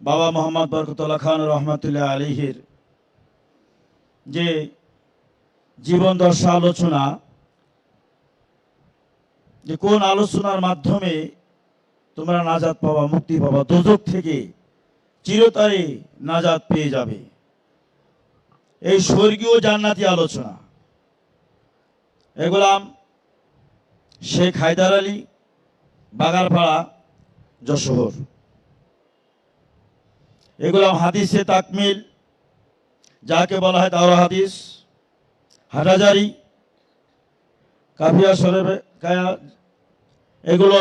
বাবা মোহাম্মদ বরকতুল্লাহ খান রহমতুল্লাহ আলিহির যে জীবন দর্শা আলোচনা, যে কোন আলোচনার মাধ্যমে তোমরা নাজাত পাবা, মুক্তি পাবা দোজক থেকে চিরতরে নাজাদ পেয়ে যাবে। এই স্বর্গীয় জান্নাতি আলোচনা। এগুলাম শেখ হায়দার আলী, বাগারপাড়া, যশোর। এগুলো হাদিসে তাকমিল, যাকে বলা হয় দাওরা হাদিস। হাটাজারি কাফিয়া সরেবে কায়া, এগুলো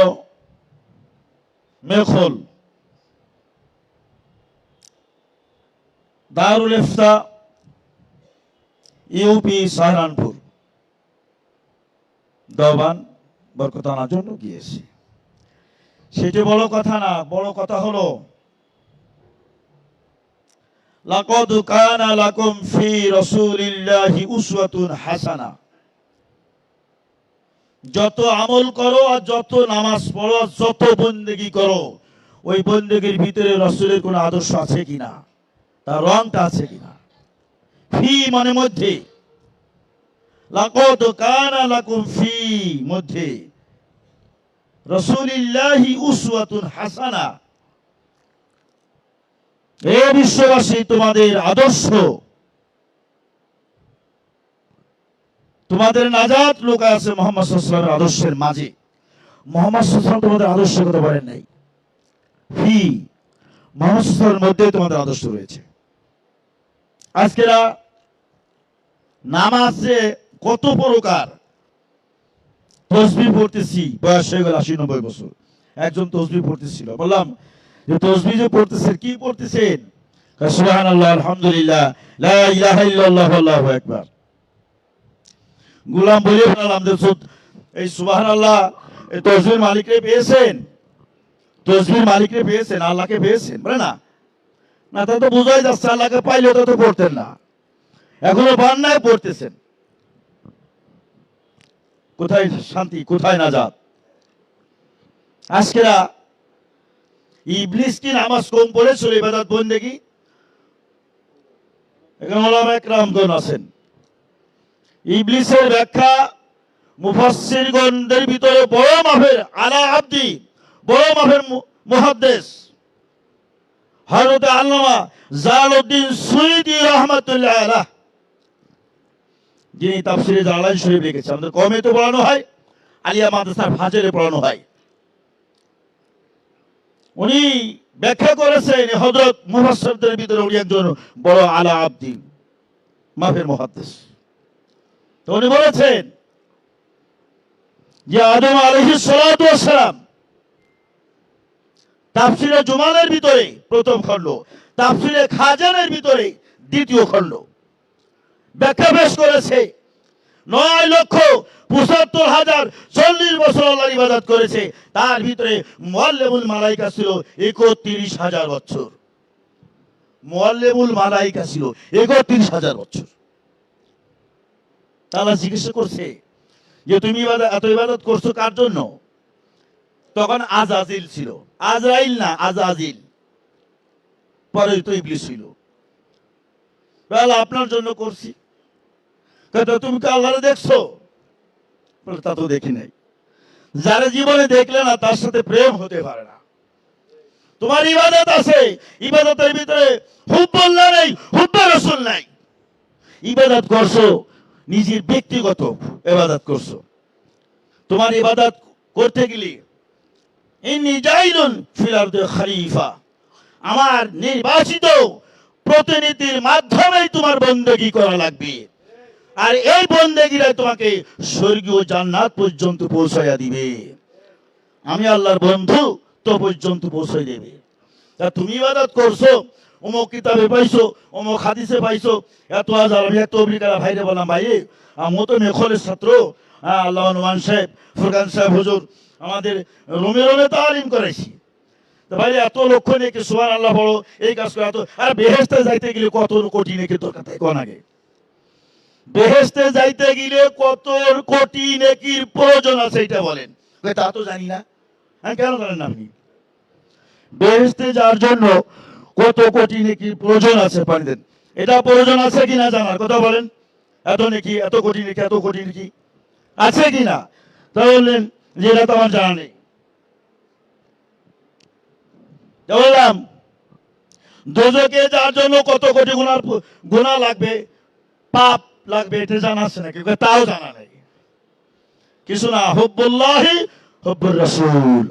মেখল। দারুল ইফতা, ইউপি, সাহারানপুর। দবান বরকত আনার জন্য গিয়েছি। সেটি বড় কথা না, বড় কথা হলো লাকদ কানা লাকুম ফি রাসূলিল্লাহি উসওয়াতুন হাসানা। যত আমল করো আর যত নামাজ পড়ো যত বন্দেগি করো, ওই বন্দেগির ভিতরে রসুলের কোনো আদর্শ আছে কিনা? তার রংটা আছে কিনা? ফি মানে মধ্যে। লাকদ কানা লাকুম ফি মধ্যে। রসুলিল্লাহি উসওয়াতুন হাসানা। এ বিশ্ববাসী, তোমাদের আদর্শ। তোমাদের নাজাত লোক আছে মোহাম্মদ আদর্শের মাঝে। মোহাম্মদ তোমাদের নাই। মধ্যে তোমাদের আদর্শ রয়েছে। আজকেরা নামাজে কত প্রকার তসবি পড়তেছি, বয়স হয়ে গেল আশি নব্বই বছর। একজন তসবি পড়তেছিল, বললাম যে তসবি যে পড়তেছেন, কি পড়তেছেন? সুবহান আল্লাহ আলহামদুলিল্লাহ ফেলাম যে এই সুবহান আল্লাহ এই তসবির মালিকরে পেয়েছেন? তসবির মালিকরে পেয়েছেন, আল্লাহকে পেয়েছেন, বলে না? না, তা তো বোঝাই যাচ্ছে, আল্লাহকে পাইলে তো তো পড়তেন না। এখনও বান্নায় পড়তেছেন। কোথায় শান্তি, কোথায় না নাজাত? আজকেরা ইবলিস কি নামাজ কম পড়েছিল ইবাদত বন্দেগি এখানে ওলামা একরামগণ আছেন। ইবলিসের ব্যাখ্যা মুফাসসিরগণদের ভিতরে বড় মাফের আলা আব্দি, বড় মাফের মুহাদ্দেস। হযরত আল্লামা জালালউদ্দিন সুইদি রাহমাতুল্লাহ আলাহ যিনি তাফসিরে জালালাইন শরীফ লিখেছে আমাদের কমে তো পড়ানো হয়, আলিয়া মাদ্রাসার ফাজরে পড়ানো হয়। উনি ব্যাখ্যা করেছেন হযরত মুফাসসিরদের ভিতরে উনি একজন বড় আলা আব্দি মাফের মুহাদ্দিস। তো উনি বলেছেন যে আদম ওয়াস সালাম তাফসিরে জুমানের ভিতরে প্রথম খণ্ড, তাফসিরে খাজানের ভিতরে দ্বিতীয় খণ্ড। ব্যাখ্যা পেশ করেছে নয় লক্ষ পঁচাত্তর হাজার চল্লিশ বছর আল্লাহর ইবাদত করেছে। তার ভিতরে মোয়াল্লেমুল মালাইকা ছিল একত্রিশ হাজার বছর। মালাইকা ছিল একত্রিশ হাজার বছর। তারা জিজ্ঞাসা করছে যে, তুমি এত ইবাদত করছ কার জন্য? তখন আজাজিল ছিল। আজরাইল না, আজাজিল। পরে তো ইবলিস ছিল। আপনার জন্য করছি। কত তুমি কি আল্লাহরে দেখছ? বলে, তা তো দেখি নাই। যারা জীবনে দেখলে না, তার সাথে প্রেম হতে পারে না। তোমার ইবাদত আছে, ইবাদতের ভিতরে হুব্বুল্লাহ নেই, হুব্বে রসুল নাই। ইবাদত করছ, নিজের ব্যক্তিগত ইবাদত করছ। তোমার ইবাদত করতে গেলে, ইন্নি জাইলুন ফিল আরদি খলিফা। আমার নির্বাচিত প্রতিনিধির মাধ্যমেই তোমার বন্দেগী করা লাগবে। আর এই বন্দেগীরা তোমাকে স্বর্গীয় জান্নাত পর্যন্ত পৌঁছাইয়া দিবে। আমি আল্লাহর বন্ধু, তো পর্যন্ত পৌঁছাই দেবে। তা তুমি ইবাদত করছ, অমুক কিতাবে পাইছো, অমুক হাদিসে পাইছো, এত হাজার আমি এত অবলিকারা ভাইরে বললাম, ভাই আমিও তো মেখলের ছাত্র। হ্যাঁ আল্লাহ নুমান সাহেব, ফুরকান সাহেব হুজুর, আমাদের রোমে রোমে তালিম করেছি তো ভাই এত লক্ষ্য নিয়ে কি সুবান আল্লাহ বড় এই কাজ করে এত আর বেহেস্তে যাইতে গেলে কত কোটি নেকি দরকার তাই কোন আগে? বেহেস্তে যাইতে গেলে কত কোটি নেকির প্রয়োজন আছে এটা বলেন। তা তো জানি না। হ্যাঁ কেন জানেন আপনি? বেহেস্তে যাওয়ার জন্য কত কোটি নাকি প্রয়োজন আছে, পানি দেন। এটা প্রয়োজন আছে কিনা জানার কথা বলেন। এত নাকি, এত কোটি নাকি, এত কোটি নাকি। আছে কিনা? তা বললেন যে এটা তো আমার জানা নেই। বললাম দোজকে যার জন্য কত কোটি গুণার গুণা লাগবে? পাপ। লাগবে, এটা জানা আছে নাকি? তাও জানা নেই। কিছু না, হব্বুল্লাহি, হব্বুর রাসূল।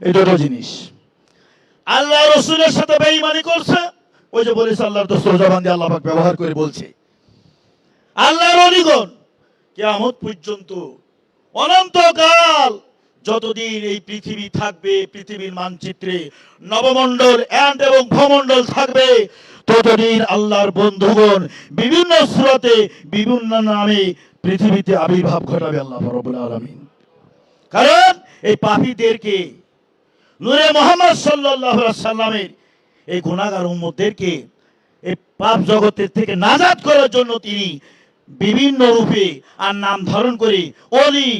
এই দুটো জিনিস। আল্লাহ রসুলের সাথে বেঈমানি করছে, ওই যে বলেছে আল্লাহর দোস্ত জবান দিয়ে আল্লাহ ব্যবহার করে বলছে। আল্লাহর অলিগণ, কেয়ামত পর্যন্ত অনন্তকাল যতদিন এই পৃথিবী থাকবে, পৃথিবীর মানচিত্রে নবমণ্ডল অ্যান্ড এবং ভূমণ্ডল থাকবে ততদিন আল্লাহর বন্ধুগণ, বিভিন্ন স্রোতে, বিভিন্ন নামে পৃথিবীতে আবির্ভাব ঘটাবে আল্লাহ আলামিন। কারণ এই পাপীদেরকে, নূরে মোহাম্মদ আলাইহি সাল্লামের এই গুণাগার উম্মতদেরকে, এই পাপ জগতের থেকে নাজাত করার জন্য তিনি বিভিন্ন রূপে আর নাম ধারণ করে অলি,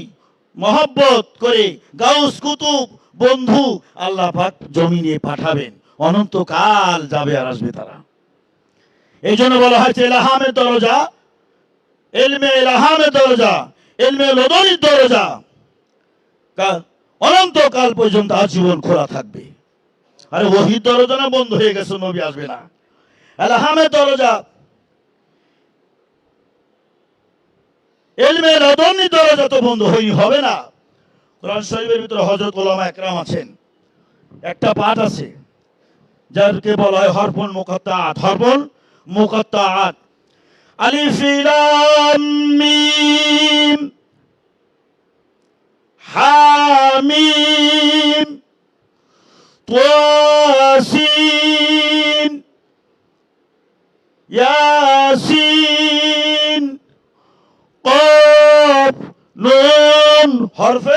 মহব্বত করে গাউস, কুতুব, বন্ধু আল্লাহ পাক জমিনে পাঠাবেন। অনন্তকাল যাবে আর আসবে তারা। এই জন্য বলা হয়েছে, এলাহামের দরজা, এলমে এলাহামের দরজা, এলমে লদনির দরজা অনন্তকাল পর্যন্ত আজীবন খোলা থাকবে। আরে ওহির দরজা না বন্ধ হয়ে গেছে, নবী আসবে না। এলাহামের দরজা এলমের আদমনি দরজা তো বন্ধ হয়নি, হবে না। কোরআন শরীফের ভিতরে হজরত ওলামা একরাম আছেন। একটা পাঠ আছে যারকে বলা হয় হরফুল মুকাত্তাআত হরফুল مقطعات. ألف لام ميم. حاميم. طاسين. ياسين. قاف. نون. حرف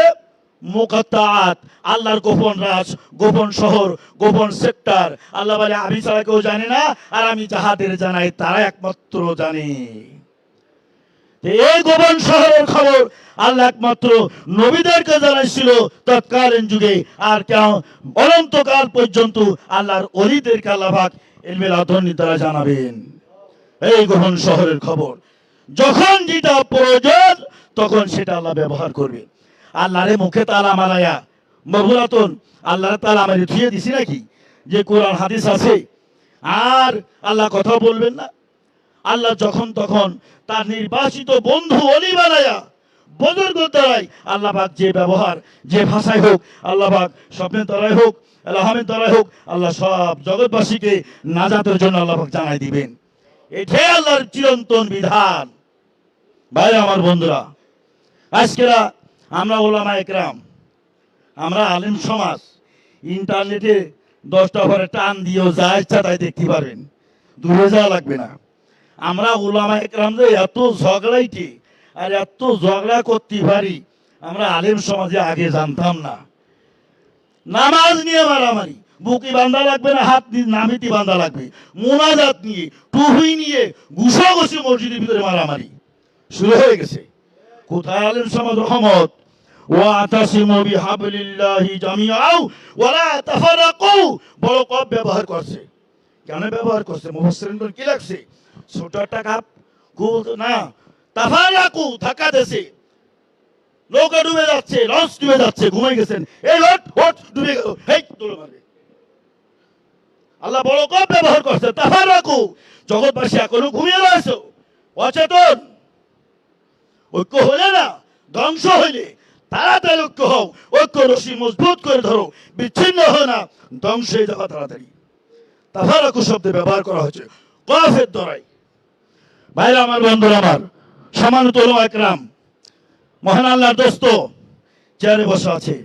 আল্লাহর গোপন রাজ, গোপন শহর, গোপন সেক্টর। আল্লাহ বলে, আমি ছাড়া কেউ জানে না, আর আমি যাহাদের জানাই তারা একমাত্র এই গোপন শহরের খবর আল্লাহ একমাত্র নবীদেরকে জানাইছিল তৎকালীন যুগে, আর কেউ অনন্তকাল পর্যন্ত আল্লাহর অলিদেরকে আল্লাহ পাক এলমেল তারা জানাবেন। এই গোপন শহরের খবর, যখন যেটা প্রয়োজন, তখন সেটা আল্লাহ ব্যবহার করবে। আল্লাহরে মুখে তালা মারায়া মহুরাতন আল্লাহ তালা আমারে ধুয়ে দিছি নাকি? যে কোরআন, হাদিস আছে। আর আল্লাহ কথা বলবেন না? আল্লাহ যখন তখন তার নির্বাচিত বন্ধু অলি বানায়া বদর দ্বারাই আল্লাহ পাক যে ব্যবহার, যে ভাষায় হোক, আল্লাহ পাক স্বপ্নের দ্বারাই হোক আল্লাহমের দ্বারাই হোক, আল্লাহ সব জগৎবাসীকে নাজাতের জন্য আল্লাহ পাক জানাই দিবেন। এটাই আল্লাহর চিরন্তন বিধান। ভাই, আমার বন্ধুরা, আজকেরা আমরা ওলামা একরাম, আমরা আলিম সমাজ, ইন্টারনেটে দশটা ঘরে টান দিয়েও যা ইচ্ছা তাই দেখতে পারবেন। দূরে যাওয়া লাগবে না। আমরা ওলামা একরামদের এত ঝগড়াইটি আর এত ঝগড়া করতে পারি, আমরা আলেম সমাজে আগে জানতাম না। নামাজ নিয়ে মারামারি, বুকি বান্ধা লাগবে না, হাত নামিতি বান্ধা লাগবে। মোনাজাত নিয়ে টুহুই নিয়ে, ঘুষাঘুষি মসজিদের ভিতরে মারামারি। শুরু হয়ে গেছে। কোথায় আলেম সমাজ রহমত? ওয়াতাসিমু বড় কব ব্যবহার করছে। কেন ব্যবহার করছে? কি লাগছে? খুব না নৌকা ডুবে যাচ্ছে যাচ্ছে, ঘুমাই এই ডুবে গেল। বড় ব্যবহার করছে জগৎবাসী এখনও ঘুমিয়ে রয়েছে। অচেতন। ঐক্য হলে না, ধ্বংস হইলে। তাড়াতাড়ি ঐক্য হও, ঐক্য রশি মজবুত করে ধরো, বিচ্ছিন্ন হয় না, ধ্বংস হয়ে যাওয়া তাড়াতাড়ি। তাফারাকু শব্দে ব্যবহার করা হয়েছে কফের দ্বারাই। ভাইরা আমার, বন্ধুরা আমার, সামান্য তরু একরাম মহান আল্লাহর দোস্ত, চেয়ারে বসে আছে।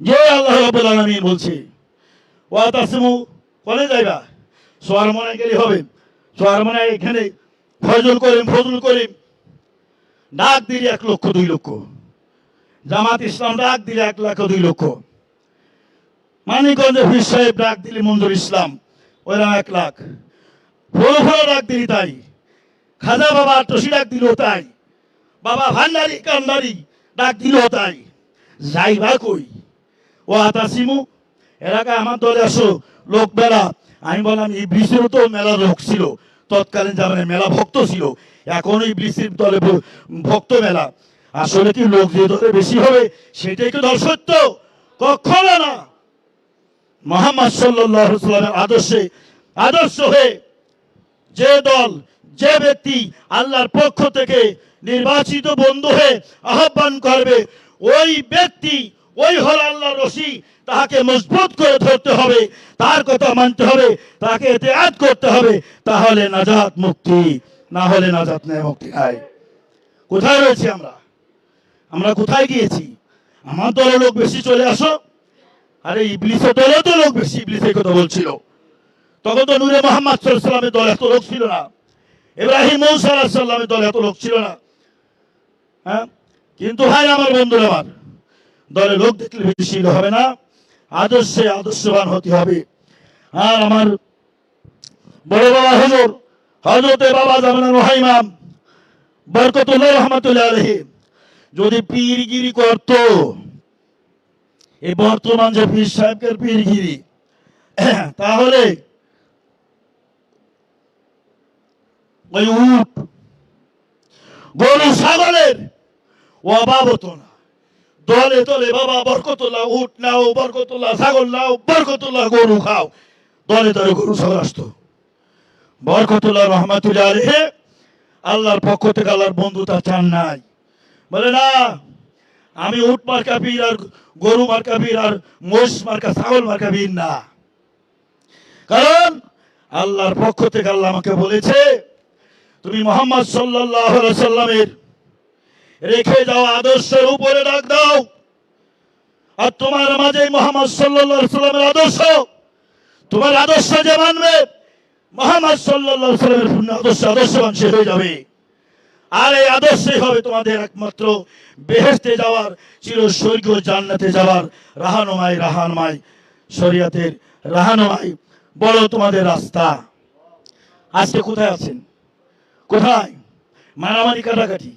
যে আল্লাহ রাব্বুল আলামিন বলছে, ওয়া তাসমু কোনে যাইবা? সোয়ার মনে গেলে হবে। সোয়ার মনে এখানে ফজল করিম ফজল করিম ডাক দিলে এক লক্ষ, দুই লক্ষ। জামাত ইসলাম ডাক দিলে এক লক্ষ, দুই লক্ষ। মানিকগঞ্জে ফির সাহেব ডাক দিলে মঞ্জুর ইসলাম ওইরকম এক লাখ। ফলো ফলো ডাক দিলি তাই। খাজা বাবা টসি ডাক দিল তাই। বাবা ভান্ডারি, কান্ডারি ডাক দিল তাই। যাইবা কই? ও আতাসিমু এলাকায় আমার দলে আসো লোক মেলা আমি বললাম, এই ব্রিজেরও তো মেলা লোক ছিল। তৎকালীন জামানায় মেলা ভক্ত ছিল। এখন এই ব্রিজের দলে ভক্ত মেলা। আসলে কি লোক যে দলে বেশি হবে, সেটাই কি দল সত্য? কখনো না। মোহাম্মদ সাল্লামের আদর্শে, আদর্শ হয়ে যে দল, যে ব্যক্তি আল্লাহর পক্ষ থেকে নির্বাচিত বন্ধু হয়ে আহ্বান করবে, ওই ব্যক্তি, ওই হল আল্লাহর রশি তাহাকে মজবুত করে ধরতে হবে, তার কথা মানতে হবে, তাকে এতেয়াত করতে হবে, তাহলে নাজাত মুক্তি। না হলে নাজাত নেই মুক্তি নাই কোথায় রয়েছি আমরা? আমরা কোথায় গিয়েছি? আমার দলের লোক বেশি চলে আসো। আরে ইবলিসের দলে তো লোক বেশি, ইবলিসের কথা বলছিল। তখন তো নূরে মোহাম্মদ সাল্লামের দল এত লোক ছিল না। ইব্রাহিম মৌসা সাল্লামের দল এত লোক ছিল না। হ্যাঁ? কিন্তু ভাই, আমার বন্ধুরা আমার, দলে লোক দেখলে বেশি হবে না। আদর্শে আদর্শবান হতে হবে। আর আমার বড় বাবা হজর হজরতে বাবা জামানা রহাইমাম বরকতুল্লাহ রহমতুল্লাহ আলহী যদি পীরগিরি করত, এই বর্তমান যে পীর সাহেবের পীরগিরি, তাহলে ওই উট, গরু, ছাগলের অভাব হতো না। দলে দলে, বাবা, বরকতুল্লাহ উট নাও, বরকতুল্লাহ ছাগল নাও, বরকতুল্লাহ গরু খাও। দলে দলে গরু ছাগল আসতো। বরকতুল্লাহ রহমাতুল্লাহ আলহে আল্লাহর পক্ষ থেকে আল্লাহর বন্ধুতা চান নাই। বলে না, আমি উট মার্কা বীর আর গরু মার্কা বীর আর মোষ মার্কা ছাগল মার্কা বীর না। কারণ আল্লাহর পক্ষ থেকে আল্লাহ আমাকে বলেছে, তুমি মোহাম্মদ সাল্লাহ সাল্লামের রেখে যাওয়া আদর্শের উপরে ডাক দাও। আর তোমার মাঝে মোহাম্মদ সাল্লাহ সাল্লামের আদর্শ, তোমার আদর্শ যে মানবে মোহাম্মদ সাল্লাহ সাল্লামের পূর্ণ আদর্শ আদর্শবান সে হয়ে যাবে। আর এই আদর্শই হবে তোমাদের একমাত্র বেহেস্তে যাওয়ার, চির স্বর্গীয় জান্নাতে যাওয়ার রাহানুমাই রাহানুমাই শরিয়াতের রাহানুমাই বড় তোমাদের রাস্তা। আজকে কোথায় আছেন? কোথায়? মারামারি কাটাকাটি।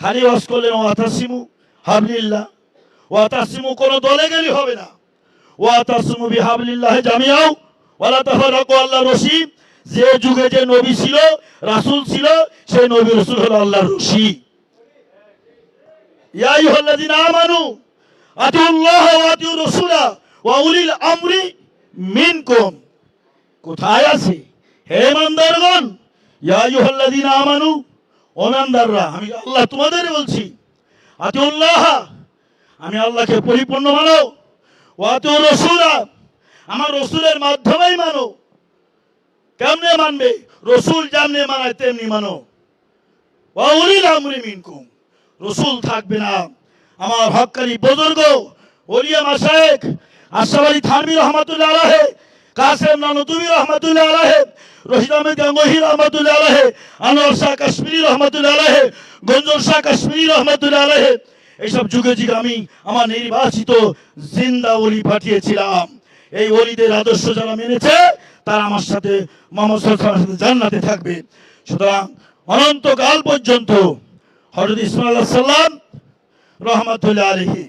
খালি ওয়াজ করলেন ওয়াতাসিমু হাবলিল্লাহ। ওয়াতাসিমু কোনো দলে গেলে হবে না। ওয়াতাসিমু বিহাবলিল্লাহ জামিয়াও ওয়ালা তাফারাকু আল্লাহ রশিদ, যে যুগে যে নবী ছিল, রাসূল ছিল, সেই নবী রাসূল হলো আল্লাহর রশি ইয়া আইয়ুহাল্লাযিনা আমানু, আতিউল্লাহ ওয়া আতিউর রাসূলা ওয়া উলিল আমরি মিনকুম। কোথায় আছে? হে ইমানদারগণ, ইয়া আইয়ুহাল্লাযিনা আমানু ওমানদাররা আমি আল্লাহ তোমাদের বলছি, আতিউল্লাহ, আমি আল্লাহকে পরিপূর্ণ মানো, ওয়া আতিউর রাসূলা আমার রসুলের মাধ্যমেই মানো। কেমনে মানবে? রসুল যেমনে মানায়, তেমনি মানো। রসুল থাকবে না। আমার হক্কানি বুজুর্গ, ওলিয়া রহমাতুল্লাহ কাসেম রহমাতুল্লাহ আহমেদ গাঙ্গুহি রহমাতুল্লাহ আনোয়ার শাহ কাশ্মীরি রহমাতুল্লাহ আলাইহি গঞ্জর শাহ কাশ্মীরি রহমাতুল্লাহ এইসব যুগে যুগে আমি আমার নির্বাচিত জিন্দা ওলি পাঠিয়েছিলাম। এই ওলিদের আদর্শ যারা মেনেছে, তারা আমার সাথে মোহাম্মদ সাল্লাল্লাহু সাথে জান্নাতে থাকবে। সুতরাং অনন্তকাল পর্যন্ত হযরত ইসমাইল সাল্লাম রহমাতুল্লাহ আলাইহি,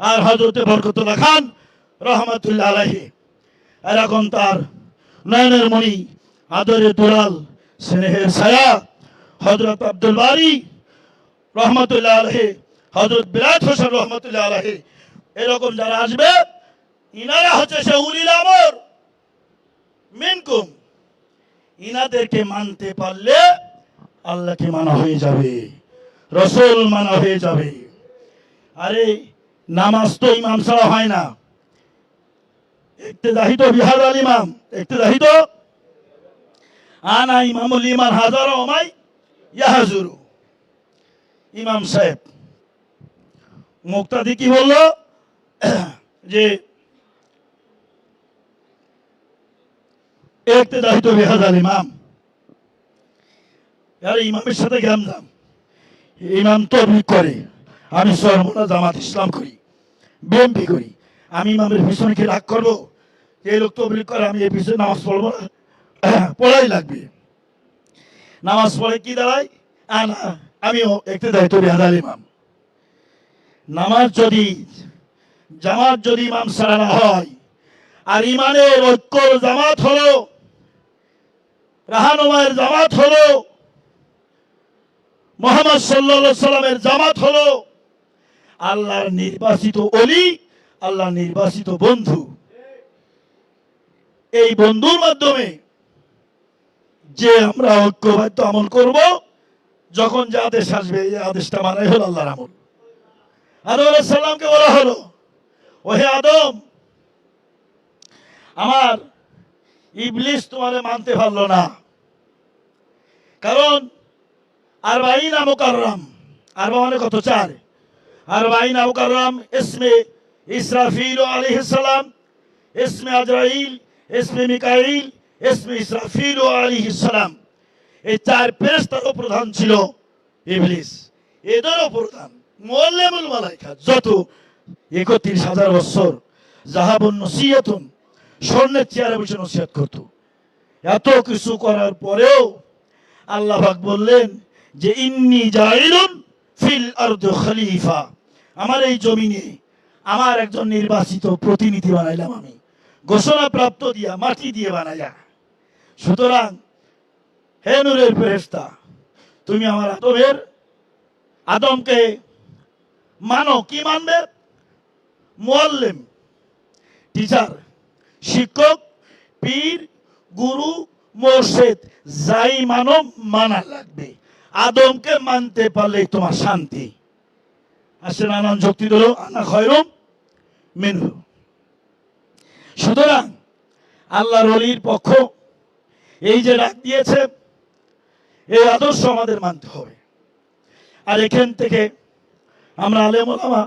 আর হযরতে বরকতুল্লাহ খান রহমাতুল্লাহ আলাইহি। এরকম তার নয়নের মণি, আদরের দুলাল, স্নেহের ছায়া হজরত আব্দুল বারি রহমতুল্লাহ আলহে হজরত বিরাট হোসেন রহমতুল্লাহ আলহে এরকম যারা আসবে ইনারা হচ্ছে সে উলিল আমর। মিনকুম। ইনাদেরকে মানতে পারলে আল্লাহকে মানা হয়ে যাবে, রসুল মানা হয়ে যাবে। আরে, নামাজ তো ইমাম ছাড়া হয় না। একতে তো বিহার আল ইমাম। একতে তো আনা ইমামুল ইমান হাজার ওমাই ইয়াহাজুরু। ইমাম সাহেব, মুক্তাদি কি বলল? যে একতে দাহিত বেহাজার ইমাম। আর ইমামের সাথে গেলাম ইমাম তবলিগ করে। আমি সরমনা জামাত ইসলাম করি বিএমপি করি। আমি ইমামের পিছনে কি রাগ করব? এই লোক তবলিগ করে, আমি এই পিছনে নামাজ পড়ব না। পড়াই লাগবে। নামাজ পড়ে কি দাঁড়ায়? আনা আমিও একটু দায়িত্ব বেহাদাল ইমাম। নামাজ যদি, জামাত যদি ইমাম ছাড়া না হয়, আর ইমানের ঐক্যর জামাত হলো রাহানুমায়ের জামাত হলো, মোহাম্মদ সাল্লা সাল্লামের জামাত হলো, আল্লাহর নির্বাচিত অলি আল্লাহ নির্বাচিত বন্ধু। এই বন্ধুর মাধ্যমে যে আমরা ঐক্যবদ্ধ আমল করব, যখন যে আদেশ আসবে, এই আদেশটা মানাই হলো আল্লাহর আমল। আদম আলাইহিস সালামকে বলা হলো, ওহে আদম, আমার ইবলিস তোমারে মানতে পারল না। কারণ আর বাইনা মুকাররাম আর মানে কত চার? আর বাইনা মুকাররাম, ইসমে ইসরাফিল আলাইহিস সালাম, ইসমে আজরাইল, ইসমে মিকাইল, ইসমে ইসরাফিল আলাইহিস সালাম। এই চার ফেরেশতারও প্রধান ছিল ইবলিস। এদেরও প্রধান। মোল্লেমুল মালাইকা, যত একত্রিশ হাজার বছর জাহাবুন নসিয়াতুন স্বর্ণের চেয়ারে বসে নসিহত করত। এত কিছু করার পরেও আল্লাহ পাক বললেন যে, ইন্নি জাইলুন ফিল আরদ খলিফা। আমার এই জমিনে আমার একজন নির্বাচিত প্রতিনিধি বানাইলাম আমি। ঘোষণা প্রাপ্ত দিয়া, মাটি দিয়ে বানাইয়া। সুতরাং, হে নূরের ফেরেশতা, তুমি আমার আদমের, আদমকে মানো, কি মানবে? মোয়াল্লেম টিচার শিক্ষক, পীর, গুরু, মোর্শেদ, যাই মানব, মানা লাগবে। আদমকে মানতে পারলে তোমার শান্তি। আসে নানান যুক্তি দিল, আনা খয়রম মেনু সুতরাং আল্লাহর অলির পক্ষ এই যে ডাক দিয়েছে, এই আদর্শ আমাদের মানতে হবে। আর এখান থেকে আমরা আলেম ওলামা,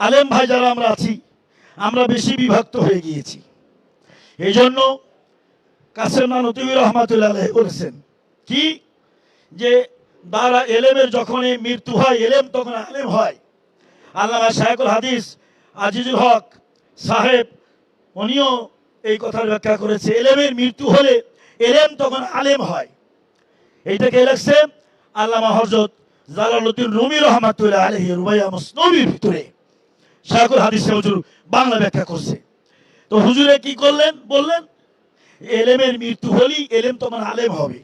আলেম ভাই যারা আমরা আছি আমরা বেশি বিভক্ত হয়ে গিয়েছি। এই জন্য কাসেম নতুবি রহমাতুল্লাহ বলেছেন, কি? যে দ্বারা এলেমের যখন এই মৃত্যু হয়, এলেম তখন আলেম হয়। আল্লামা শাহেকুল হাদিস, আজিজুল হক সাহেব, উনিও এই কথার ব্যাখ্যা করেছে, এলেমের মৃত্যু হলে এলেম তখন আলেম হয়। এইটাকে লাগছে আল্লামা হজরত জালালউদ্দিন রুমি রহমাতুল্লাহ আলহি রুবাইয়া মুসনবির ভিতরে। শাহুল হাদিস হুজুর বাংলা ব্যাখ্যা করছে। তো হুজুরে কি করলেন? বললেন, এলেমের মৃত্যু হলেই এলেম তোমার আলেম হবে।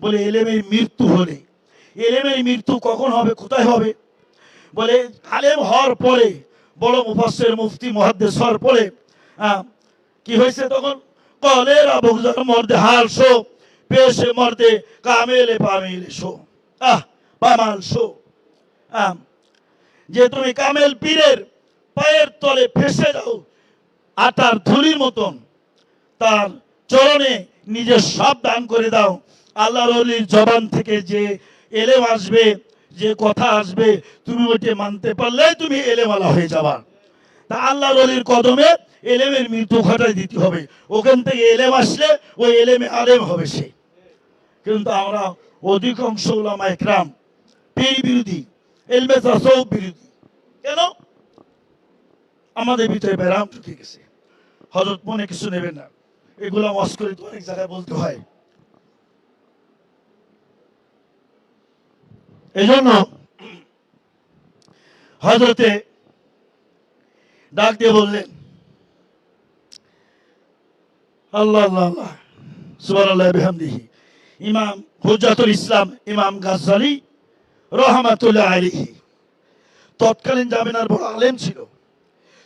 বলে, এলেমের মৃত্যু হলে। এলেমের মৃত্যু কখন হবে? কোথায় হবে? বলে, আলেম হওয়ার পরে। বড় মুফাসসির মুফতি মুহাদ্দিস হওয়ার পরে কি হয়েছে তখন? কলের আবুজার মর্দে হাল শো, পেশে মর্দে কামেলে পামেলে শো। আহ, পামাল শো। যে তুমি কামেল পীরের পায়ের তলে ফেসে যাও আটার ধুলির মতন তার চরণে নিজের সব দান করে দাও। আল্লাহর অলির জবান থেকে যে এলেম আসবে, যে কথা আসবে, তুমি ওইটা মানতে পারলে তুমি এলেমালা হয়ে যাবা। তা আল্লাহর অলির কদমে এলেমের মৃত্যু ঘটাই দিতে হবে। ওখান থেকে এলেম আসলে ওই এলেমে আলেম হবে সে। কিন্তু আমরা অধিকাংশ ওলামা একরাম, পীর বিরোধী, এলমে বিরোধী। কেন? আমাদের ভিতরে ব্যারাম ঢুকে গেছে। হজরত মনে কিছু নেবেন না। এগুলো মস্করি তো অনেক জায়গায় বলতে হয়। হজরতে ডাক দিয়ে বললেন, আল্লাহ আল্লাহ আল্লাহ বিহামদিহি। ইমাম হুজাতুল ইসলাম, ইমাম গাজ্জালি রহমাতুল্লাহ আলাইহি। তৎকালীন জামিনার বড় আলেম ছিল।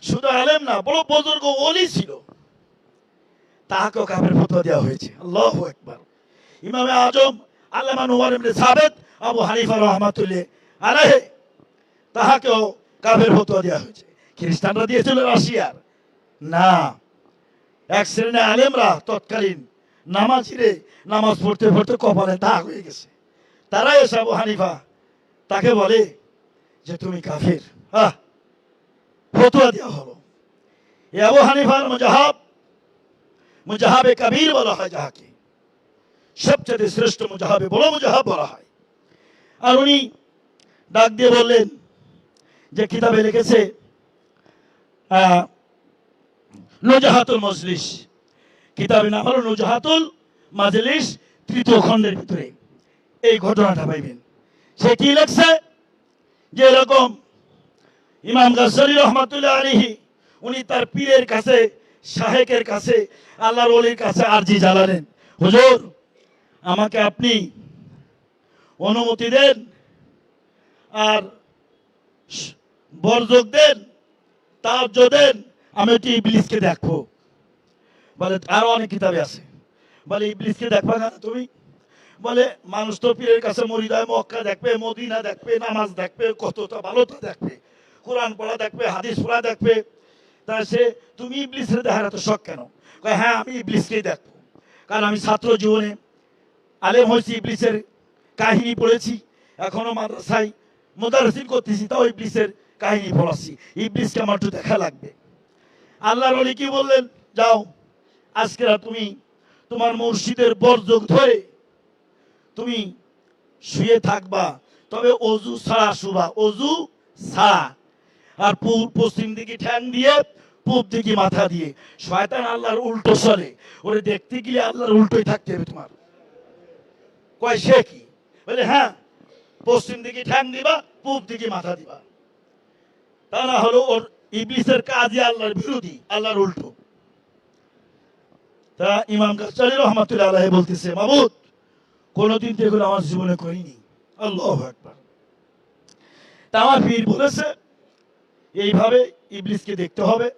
শুধু আলেম না, বড় বুজুর্গ ওলি ছিল। তাহাকেও কাফের ফতোয়া দেওয়া হয়েছে। আল্লাহু আকবার। ইমামে আজম আল্লামা নুমার ইবনে সাবেত, আবু হানিফা রহমাতুল্লাহ আলাইহি, তাহাকেও কাফের ফতোয়া দেওয়া হয়েছে। খ্রিস্টানরা দিয়েছিল রাশিয়ার। না, এক শ্রেণির আলেমরা তৎকালীন নামাজিরে নামাজ পড়তে পড়তে কপালে দাগ হয়ে গেছে। তারা এসে আবু হানিফা তাকে বলে যে, তুমি কাফের। আহ ফতোয়া দেওয়া হলো। এ আবু হানিফার মুজাহাব, মুজাহাবে কবির বলা হয় যাহাকে। সবচেয়ে শ্রেষ্ঠ মুজাহাবে বড় মুজাহাব বলা হয়। আর উনি ডাক দিয়ে বললেন যে কিতাবে লিখেছে নজাহাতুল মজলিস। কিতাবে নাম হলো নজাহাতুল মাজলিস তৃতীয় খণ্ডের ভিতরে। এই ঘটনাটা পাইবেন। সে কি লেখছে? যে এরকম ইমাম গাজ্জালি রহমাতুল্লাহ আলাইহি, উনি তার পীরের কাছে, শাহেকের কাছে, আল্লাহর অলির কাছে আরজি জ্বালালেন। হুজুর, আমাকে আপনি অনুমতি দেন আর বরযোগ দেন তার্য দেন, আমি একটি ইবলিসকে দেখব। বলে, আরও অনেক কিতাবে আছে। বলে, ইবলিসকে দেখবা না তুমি? বলে, মানুষ তো পীরের কাছে মরিদায় মক্কা দেখবে, মদিনা দেখবে, নামাজ দেখবে, কতটা ভালোটা দেখবে। কোরআন পড়া দেখবে, হাদিস পড়া দেখবে, তা সে, তুমি ইবলিসের দেখার এত শখ কেন? হ্যাঁ আমি ইবলিসকেই দেখব। কারণ আমি ছাত্র জীবনে আলেম হয়েছি, ইবলিসের কাহিনী পড়েছি, এখনও মাদ্রাসায় মোদারসিন করতেছি, তাও ইবলিসের কাহিনী পড়াচ্ছি। ইবলিসকে আমার একটু দেখা লাগবে। আল্লাহর অলি কি বললেন? যাও, আজকে রাত তুমি তোমার মসজিদের বরযোগ ধরে তুমি শুয়ে থাকবা। তবে অজু ছাড়া শুভা অজু ছাড়া আর পশ্চিম দিকে ঠ্যাং দিয়ে, পূব দিকে মাথা দিয়ে। শয়তান আল্লাহর উল্টো চলে ওরে দেখতে গেলে আল্লাহর উল্টোই থাকতে হবে তোমার। কয়, সে কি? বলে হ্যাঁ পশ্চিম দিকে ঠ্যাং দিবা, পূব দিকে মাথা দিবা। তা না হলো ওর ইবলিসের কাজই আল্লাহর বিরোধী, আল্লাহর উল্টো। তা ইমাম গাছালি রহমাতুল্লাহ আলাহি বলতেছে, মাবুদ, কোনোদিন তো এগুলো আমার জীবনে করিনি। আল্লাহ একবার তা আমার পীর বলেছে এইভাবে ইবলিসকে দেখতে হবে।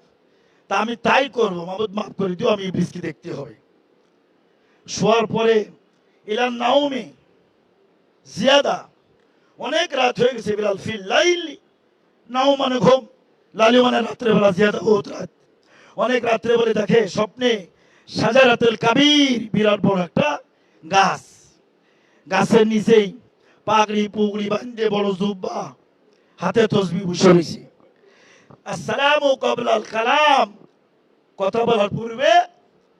তা আমি তাই করব মাবুদ মাফ করে দিও, আমি ইবলিসকে দেখতে হবে। শোয়ার পরে ইলান নাওমি জিয়াদা, অনেক রাত হয়ে গেছে বিলাল ফিল লাইলি নাও মানে ঘুম, লালি মানে রাত্রেবেলা জিয়াদা বহুত রাত। অনেক রাত্রে বলে দেখে, স্বপ্নে সাজারাতুল কাবির, বিরাট বড় একটা গাছ। গাছের নিচেই পাগড়ি, পুগড়ি বান্ধে বড় জুব্বা, হাতে তসবি বসে রয়েছে। আসসালামু কবলাল কালাম। কথা বলার পূর্বে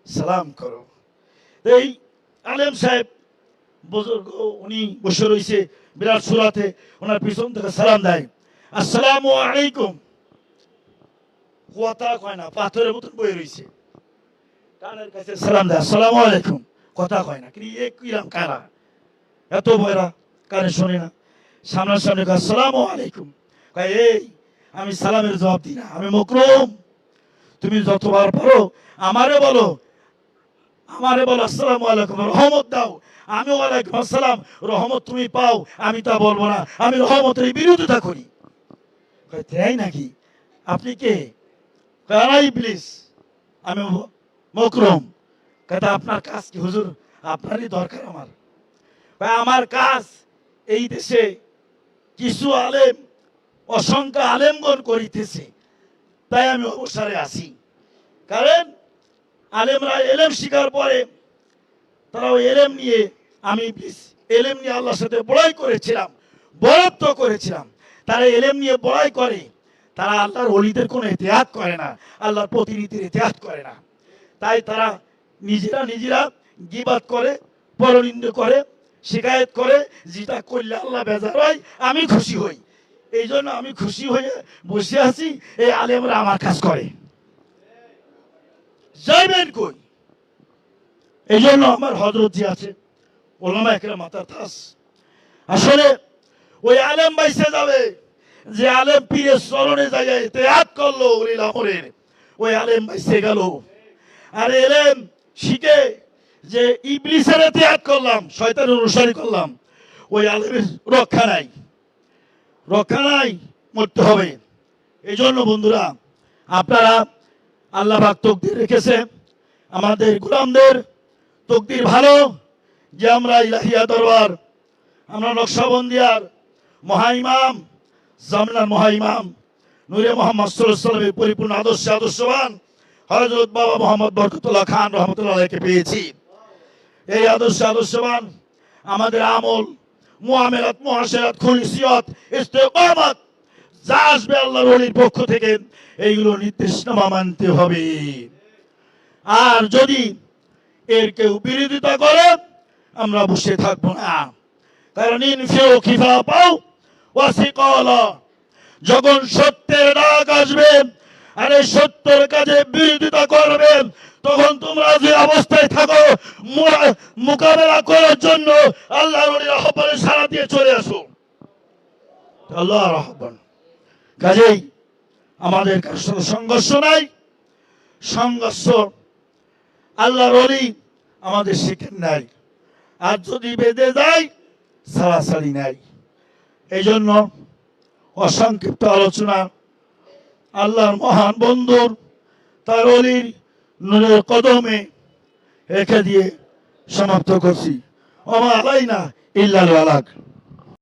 সালাম করো। এই আলেম সাহেব বুজুর্গ, উনি বসে রয়েছে বিরাট সুরাতে, ওনার পিছন থেকে সালাম দেয়। আসসালামু আলাইকুম। কথা কয় না, পাথরের মতন বয়ে রয়েছে। কানের কাছে সালাম দেয়, আসসালামু আলাইকুম। কথা কয় না, কিন্তু এ কিরাম কারা? এত বয়রা কানে শোনে না। সামনাসামনি আসসালামু আলাইকুম। কয়, এই আমি সালামের জবাব দিই না। আমি মকরুম। তুমি যতবার পারো আমারে বলো। আমারে বলো, আসসালাম আলাইকুম, রহমত দাও। আমি ওয়ালাইকুম আসসালাম, রহমত তুমি পাও। আমি তা বলব না। আমি রহমতের বিরোধিতা করি। তাই নাকি? আপনি কে? কারাই প্লিজ আমি মকরম। কথা আপনার কাজ কি? হুজুর, আপনারই দরকার আমার। আমার কাজ এই দেশে কিছু আলেম অসংখ্য আলেমগণ করিতেছে। তাই আমি অবসরে আছি। কারণ আলেমরা এলেম শিকার পরে তারা ওই এলেম নিয়ে আমি এলেম নিয়ে আল্লাহর সাথে বড়াই করেছিলাম, বরাদ্দ করেছিলাম। তারা এলেম নিয়ে বড়াই করে, তারা আল্লাহর অলিদের কোনো এতেহাত করে না, আল্লাহর প্রতিনিধির এতেহাত করে না। তাই তারা নিজেরা নিজেরা গিবাদ করে, পরনিন্দ করে, শিকায়ত করে যেটা করলে আল্লাহ বেজার হয়, আমি খুশি হই। এই জন্য আমি খুশি হয়ে বসে আছি, এই আলেমরা আমার কাজ করে। যাইবেন কই? এই জন্য আমার হজরত যে আছে, ওলামা একরা মাথার থাস আসলে ওই আলেম বাইসে যাবে, যে আলেম পীরের স্মরণে জায়গায় তেয়াত করল উলিল আমরের। ওই আলেম বাইসে গেল। আর এলেম শিখে যে ইবলিসের ত্যাগ করলাম, শয়তানের অনুসারী করলাম, ওই আলেমের রক্ষা নাই। রক্ষা নাই, মরতে হবে। এই জন্য বন্ধুরা, আপনারা আল্লাহ পাক তকদির রেখেছে আমাদের গোলামদের তকদির ভালো, যে আমরা ইলাহিয়া দরবার, আমরা নকশাবন্দিয়ার মহাইমাম, জামনার মহাইমাম, নূরে মোহাম্মদ সাল্লামের পরিপূর্ণ আদর্শ আদর্শবান হজরত বাবা মোহাম্মদ বরকতুল্লাহ খান রহমতুল্লাহকে পেয়েছি। এই আদর্শ আদর্শবান আমাদের আমল মুআমেলাত মুআশারাত খুলিসিয়ত ইস্তেকামাত যা আসবে আল্লাহর ওলির পক্ষ থেকে, এইগুলো নির্দেশনামা মানতে হবে। আর যদি এর কেউ বিরোধিতা করে, আমরা বসে থাকব না। কারণ ইনফিও খিফা পাও ওয়াসিকালা যখন সত্যের ডাক আসবে আর সত্যের কাজে বিরোধিতা করবে, তখন তোমরা যে অবস্থায় থাকো মোকাবেলা করার জন্য আল্লাহর ওলির আহ্বানে সারা দিয়ে চলে আসো। আল্লাহর কাজেই আমাদের সংঘর্ষ নাই। সংঘর্ষ আল্লাহর অলি আমাদের শিখেন নাই। আর যদি বেঁধে যায় সারাসারি নাই। এই জন্য অসংক্ষিপ্ত আলোচনা আল্লাহর মহান বন্ধুর, তার অলির নূরের কদমে রেখে দিয়ে সমাপ্ত করছি। ওমা আলাইনা ইল্লাল আলাক